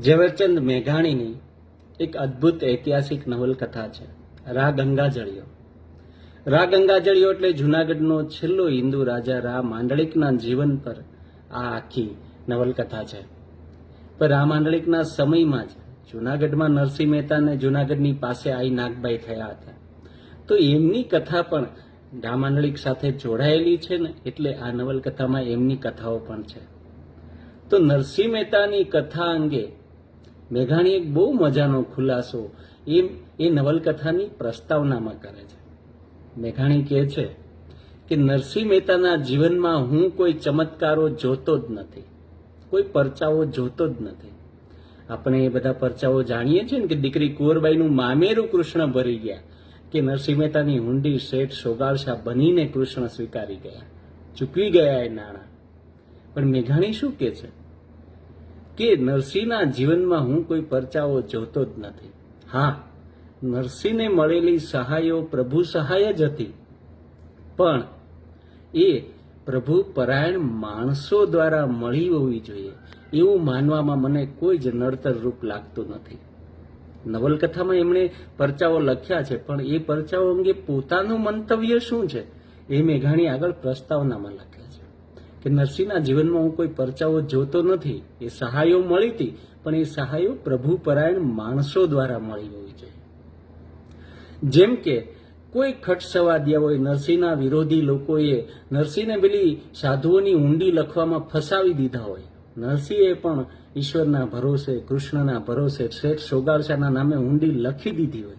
ઝવેરચંદ મેઘાણીની એક અદ્ભુત ઐતિહાસિક નવલકથા છે રા ગંગાજળિયો રા ગંગાજળિયો એટલે જુનાગઢનો છેલ્લો હિન્દુ રાજા રા માંડળિકના જીવન પર આ આખી નવલકથા છે. પણ રા માંડળિકના સમયમાં જ જુનાગઢમાં નરસિંહ મહેતાને જુનાગઢની પાસે આઈ નાગબાઈ થયા હતા. તો એમની કથા પણ રા માંડળિક સાથે જોડાયેલી છે ને, એટલે આ નવલકથામાં એમની કથાઓ પણ છે. તો નરસિંહ મહેતાની કથા અંગે મેઘાણી એક બહુ મજાનો ખુલાસો એ એ નવલકથાની પ્રસ્તાવનામાં કરે છે. મેઘાણી કહે છે કે નરસિંહ મહેતાના જીવનમાં હું કોઈ ચમત્કારો જોતો જ નથી. કોઈ પરચાઓ જોતો જ નથી. આપણે એ બધા પરચાઓ જાણીએ છીએ ને કે દીકરી કુંવરબાઈનું મામેરું કૃષ્ણ ભરી ગયા કે નરસિંહ મહેતાની હુંડી શેઠ સોગાળશા બનીને કૃષ્ણ સ્વીકારી ગયા. ચૂકવી ગયા એ નાણાં. પણ મેઘાણી શું કે છે? કે નરસિંહના જીવનમાં હું કોઈ પરચાઓ જોતો જ નથી. હા, નરસિંહને મળેલી સહાયો પ્રભુ સહાય જ હતી. પણ એ પ્રભુ પરાયણ માણસો દ્વારા મળી હોવી જોઈએ એવું માનવામાં મને કોઈ જ નડતર રૂપ લાગતું નથી. નવલકથામાં એમણે પરચાઓ લખ્યા છે, પણ એ પરચાઓ અંગે પોતાનું મંતવ્ય શું છે એ મેઘાણી આગળ પ્રસ્તાવનામાં લખે કે નરસિંહના જીવનમાં હું કોઈ પરચાઓ જોતો નથી, એ સહાયો મળી હતી, પણ એ સહાયો પ્રભુ પરાયણ માણસો દ્વારા મળી હોય છે. જેમ કે કોઈ ખટસવાદિયા હોય નરસિંહના વિરોધી લોકોએ નરસિંહને પેલી સાધુઓની ઊંડી લખવામાં ફસાવી દીધા હોય. નરસિંહે પણ ઈશ્વરના ભરોસે, કૃષ્ણના ભરોસે, શેઠ સોગાળશાના નામે ઊંડી લખી દીધી હોય.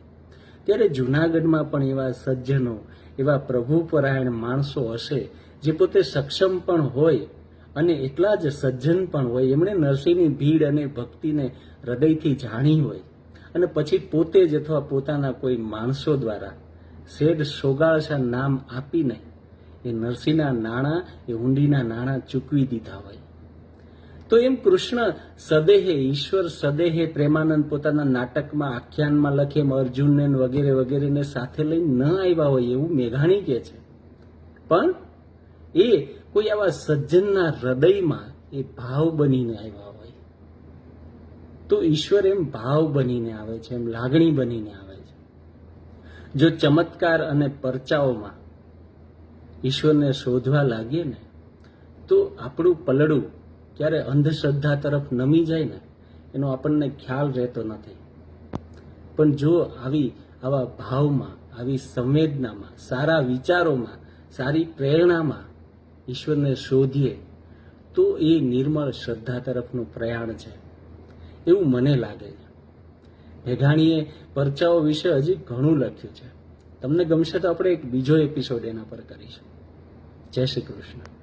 ત્યારે જુનાગઢમાં પણ એવા સજ્જનો, એવા પ્રભુપરાયણ માણસો હશે જે પોતે સક્ષમ પણ હોય અને એટલા જ સજ્જન પણ હોય, એમણે નરસિંહની ભીડ અને ભક્તિને હૃદયથી જાણી હોય અને પછી પોતે જ અથવા પોતાના કોઈ માણસો દ્વારા શેઠ સોગાળશા નામ આપીને એ નરસિંહના નાણાં, એ ઊંડીના નાણાં ચૂકવી દીધા હોય. તો એમ કૃષ્ણ સદેહે, ઈશ્વર સદેહે પ્રેમાનંદ પોતાના નાટકમાં, આખ્યાનમાં લખે અર્જુનને વગેરે વગેરેને સાથે લઈને ન આવ્યા હોય એવું મેઘાણી કે છે. પણ એ કોઈ આવા સજ્જનના હૃદયમાં એ ભાવ બનીને આવ્યા હોય. તો ઈશ્વર એમ ભાવ બનીને આવે છે, એમ લાગણી બનીને આવે છે. જો ચમત્કાર અને પરચાઓમાં ઈશ્વરને શોધવા લાગીએ ને, તો આપણું પલડું ક્યારે અંધશ્રદ્ધા તરફ નમી જાય ને, એનો આપણને ખ્યાલ રહેતો નથી. પણ જો આવી, આવા ભાવમાં, આવી સંવેદનામાં, સારા વિચારોમાં, સારી પ્રેરણામાં ઈશ્વરને શોધીએ, તો એ નિર્મળ શ્રદ્ધા તરફનું પ્રયાણ છે. એવું મને લાગે છે. મેઘાણીએ પરચાઓ વિશે હજી ઘણું લખ્યું છે. તમને ગમશે તો આપણે એક બીજો એપિસોડ એના પર કરીશું. જય શ્રી કૃષ્ણ.